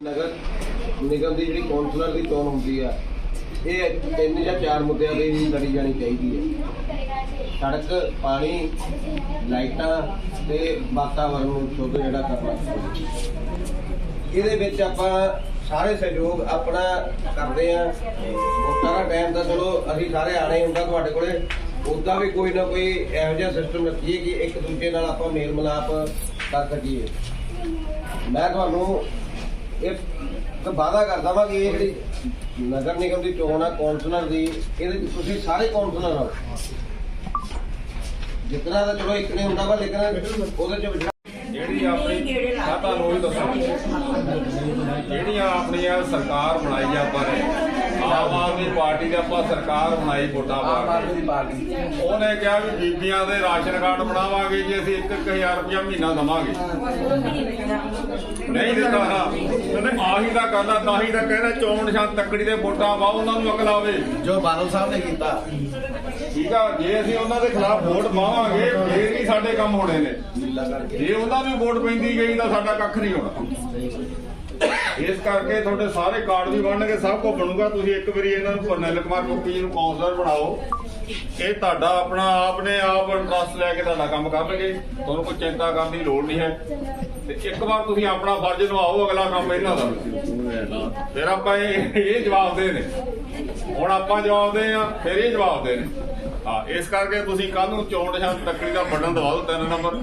ਨਗਰ ਨਿਗਮ ਦੀ ਜਿਹੜੀ ਕੌਂਸਲਰ ਦੀ ਚੋਣ ਹੁੰਦੀ ਆ, ਇਹ ਤਿੰਨ ਜਾਂ ਚਾਰ ਮੁੱਦਿਆਂ ਤੇ ਹੀ ਲੜੀ ਜਾਣੀ ਚਾਹੀਦੀ ਹੈ ਸੜਕ, ਪਾਣੀ, ਲਾਈਟਾਂ ਤੇ ਵਾਤਾਵਰਣ ਨੂੰ ਸ਼ੁੱਧ ਜਿਹੜਾ ਕਰਨਾ ਇਹਦੇ ਵਿੱਚ ਆਪਾਂ ਸਾਰੇ ਸਹਿਯੋਗ ਆਪਣਾ ਕਰਦੇ ਆ ਵੋਟਾਂ ਦਾ ਟਾਈਮ ਤਾਂ ਚਲੋ ਅਸੀਂ ਸਾਰੇ ਆਣੇ ਹੁੰਦਾ ਤੁਹਾਡੇ ਕੋਲੇ। ਉਦਾਂ ਵੀ ਕੋਈ ਨਾ ਕੋਈ ਇਹੋ ਜਿਹਾ ਸਿਸਟਮ ਰੱਖੀਏ ਕਿ ਇੱਕ ਦੂਜੇ ਨਾਲ ਆਪਾਂ ਮੇਲ ਮਿਲਾਪ ਕਰ ਸਕੀਏ। ਮੈਂ ਤੁਹਾਨੂੰ ਇਹ ਤਾਂ ਵਾਅਦਾ ਕਰਦਾ ਵਾਂ ਕਿ ਇਹ ਜਿਹੜੀ ਨਗਰ ਨਿਗਮ ਦੀ ਚੋਣ ਆ ਕੌਂਸਲਰ ਦੀ, ਇਹਦੇ 'ਚ ਤੁਸੀਂ ਸਾਰੇ ਕੌਂਸਲਰ ਹੋ। ਜਿਤਨਾ ਤਾਂ ਚਲੋ ਇੱਕ ਨਹੀਂ ਹੁੰਦਾ ਵਾ, ਲੇਕਿਨ ਉਹਦੇ ਚ ਜਿਹੜੀ ਆਪਣੀ ਮੈਂ ਤੁਹਾਨੂੰ ਉਹੀ ਦੱਸਾਂ। ਜਿਹੜੀਆਂ ਆਪਣੀਆਂ ਸਰਕਾਰ ਬਣਾਈ ਆ ਪਰ ਆਮ ਆਦਮੀ ਪਾਰਟੀ ਦੇ ਆਪਾਂ ਸਰਕਾਰ ਬਣਾਈ ਵੋਟਾਂ ਪਾ ਕੇ। ਉਹਨੇ ਕਿਹਾ ਵੀ ਬੀਬੀਆਂ ਦੇ ਰਾਸ਼ਨ ਕਾਰਡ ਬਣਾਵਾਂਗੇ ਜੇ ਅਸੀਂ 1000 ਰੁਪਇਆ ਮਹੀਨਾ ਦਵਾਂਗੇ। ਨਹੀਂ ਦਿੱਤਾ ਨਾ ਉਹਨੇ ਆਹੀ ਤਾਂ ਕਰਨਾ ਤਾਂ ਹੀ ਤਾਂ ਕਹਿੰਦਾ ਚੋਣ ਨਿਸ਼ਾਨ ਤੱਕੜੀ ਦੇ ਵੋਟਾਂ ਪਾਓ ਉਹਨਾਂ ਨੂੰ ਅਕਲ ਆਵੇ। ਜੋ ਬਾਦਲ ਸਾਹਿਬ ਨੇ ਕੀਤਾ ਠੀਕ ਆ, ਜੇ ਅਸੀਂ ਉਹਨਾਂ ਦੇ ਖਿਲਾਫ ਵੋਟ ਪਾਵਾਂਗੇ, ਫੇਰ ਹੀ ਸਾਡੇ ਕੰਮ ਹੋਣੇ ਨੇ। ਜੇ ਉਹਨਾਂ ਨੂੰ ਵੋਟ ਪੈਂਦੀ ਗਈ ਤਾਂ ਸਾਡਾ ਕੱਖ ਨਹੀਂ ਹੋਣਾ। ਇਸ ਕਰਕੇ ਤੁਹਾਡੇ ਸਾਰੇ ਕਾਰਡ ਵੀ ਬਣਨਗੇ, ਸਭ ਕੁਝ ਬਣੂਗਾ। ਤੁਸੀਂ ਇੱਕ ਵਾਰੀ ਇਹਨਾਂ ਨੂੰ ਪਰਨੈਲ ਕੁਮਾਰ ਮੁਖੀ ਜੀ ਨੂੰ ਕਾਉਂਸਲਰ ਬਣਾਓ। ਇਹ ਤੁਹਾਡਾ ਆਪਣਾ ਆਪ ਨੇ ਆਪ ਇੰਟਰਸਟ ਲੈ ਕੇ ਤੁਹਾਡਾ ਕੰਮ ਕਰਨਗੇ। ਤੁਹਾਨੂੰ ਕੋਈ ਚਿੰਤਾ ਕਰਨ ਦੀ ਲੋੜ ਨਹੀਂ ਹੈ। ਤੇ ਇੱਕ ਵਾਰ ਤੁਸੀਂ ਆਪਣਾ ਫਰਜ਼ ਨਿਭਾਓ, ਅਗਲਾ ਕੰਮ ਇਹਨਾਂ ਦਾ। ਫਿਰ ਆਪਾਂ ਇਹ ਇਹ ਜਵਾਬ ਦੇ ਨੇ ਹੁਣ ਆਪਾਂ ਜਵਾਬ ਦੇ ਆ ਫਿਰ ਇਹ ਜਵਾਬ ਦੇ ਨੇ ਹਾਂ ਇਸ ਕਰਕੇ ਤੁਸੀਂ ਕੱਲ ਨੂੰ ਚੋਣ ਨਿਸ਼ਾਨ ਤੱਕੜੀ ਦਾ ਬਟਨ ਦਬਾ ਦਿਓ ਤਿੰਨ ਨੰਬਰ।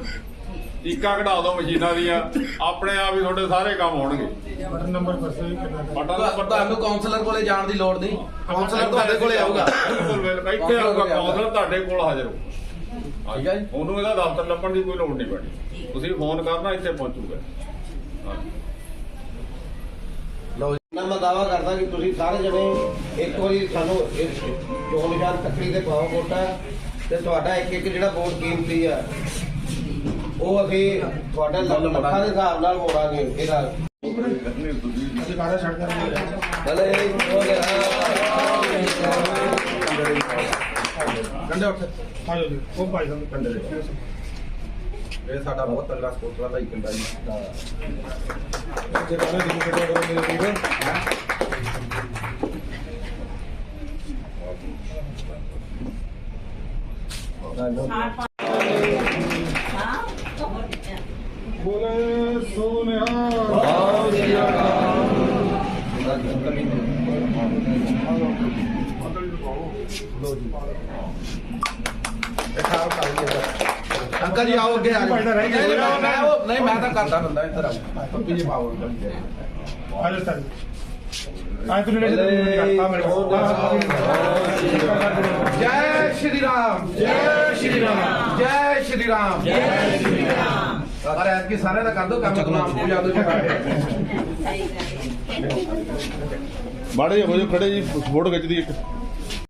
ਟੀਕਾ ਕਢਾ ਦਿਓ ਮਸ਼ੀਨਾਂ ਦੀਆਂ ਆਪਣੇ ਆਪ ਹੀ ਤੁਹਾਡੇ ਸਾਰੇ ਕੰਮ ਹੋਣਗੇ। ਬਟਨ ਨੰਬਰ ਦੱਸੋ ਜੀ ਕਿੰਨਾ ਦਾ। ਬਟਨ ਤੁਹਾਨੂੰ ਕਾਉਂਸਲਰ ਕੋਲੇ ਜਾਣ ਦੀ ਲੋੜ ਨਹੀਂ। ਕਾਉਂਸਲਰ ਤੁਹਾਡੇ ਕੋਲੇ ਆਊਗਾ। ਬਿਲਕੁਲ ਬਿਲਕੁਲ ਇੱਥੇ ਆਊਗਾ ਕਾਉਂਸਲਰ ਤੁਹਾਡੇ ਕੋਲ ਹਾਜ਼ਰ ਹੋ ਠੀਕ ਹੈ ਜੀ। ਉਹਨੂੰ ਇਹਦਾ ਦਫ਼ਤਰ ਲੱਭਣ ਦੀ ਕੋਈ ਲੋੜ ਨਹੀਂ ਪੈਣੀ। ਤੁਸੀਂ ਫੋਨ ਕਰਨਾ ਇੱਥੇ ਪਹੁੰਚੂਗਾ। ਹਾਂ। ਲਓ ਮੈਂ ਮੈਂ ਦਾਵਾ ਕਰਦਾ ਕਿ ਤੁਸੀਂ ਸਾਰੇ ਜਣੇ ਇੱਕ ਵਾਰੀ ਸਾਨੂੰ ਚੋਣ ਨਿਸ਼ਾਨ ਤੱਕੜੀ ਦੇ ਪਾਓ ਵੋਟਾਂ। ਤੇ ਤੁਹਾਡਾ ਇੱਕ ਇੱਕ ਜਿਹੜਾ ਵੋਟ ਕੀਮਤੀ ਆ ਉਹ ਅਸੀਂ ਤੁਹਾਡੇ ਲੱਖ- ਲੱਖਾਂ ਦੇ ਹਿਸਾਬ ਨਾਲ ਮੋੜਾਂਗੇ ਇਹਦਾ। ਅਸੀਂ ਕਾਹਦਾ ਛੱਡ ਕਰਾਂਗੇ ਭਲੇ ਕੰਡੇ ਉੱਠ ਆ ਜਾਓ ਜੀ। ਉਹ ਭਾਈ ਸਾਹਿਬ ਕੰਡੇ ਇਹ ਸਾਡਾ ਬਹੁਤ ਤਗੜਾ ਸਪੋਰਟਰ ਦਾ ਹੀ ਕੰਡਾ ਜੀ। ਜੇ ਕਾਹਦਾ ਜਿੰਨੇ ਕਿਤੇ ਅਗਰ ਮੇਰੇ ਵੀਰ ਬੋਲੇ ਸੋਨਿਹਾ ਅੰਕਲ ਜੀ ਆਓ ਅੱਗੇ ਆ ਜਾਓ ਮੈਂ- ਉਹ- ਨਹੀਂ ਮੈਂ ਤਾਂ ਕਰਦਾ ਬੰਦਾ ਇੱਧਰ ਆਓ ਪੱਪੀ ਜੀ ਪਾਓ ਅੰਕਲ ਸਰ ਆਏ ਤੂੰ ਨੇ ਕਰਤਾ ਮੇਰੇ ਕੋਲ ਜੈ ਸ਼੍ਰੀ ਰਾਮ, ਜੈ ਸ਼੍ਰੀ ਰਾਮ ਜੈ ਸ਼੍ਰੀ ਰਾਮ ਜੈ ਸ਼੍ਰੀ ਰਾਮ ਸਾਰਿਆਂ ਦਾ ਕਰ ਦੋ ਕੰਮ ਨਾਮ ਪੂਜਾ ਦੋ ਮਾੜੇ ਹੋ ਜੋ ਖੜੇ ਜੀ ਫੋਟੋ ਖਿੱਚਦੀ ਇੱਕ।